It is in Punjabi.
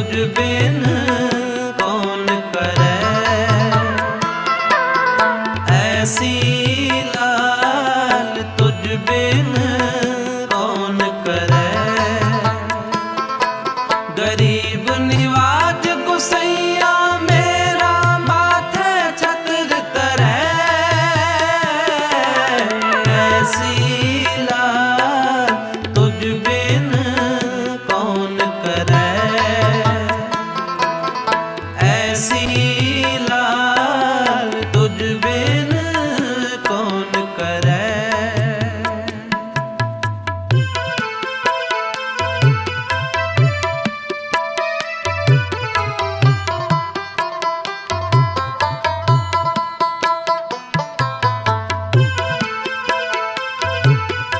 ਤੁਝ ਬਿਨ ਕੌਣ ਕਰੈ? ਐਸੀ ਲਾਲ ਤੁਝ ਬਿਨ ऐसी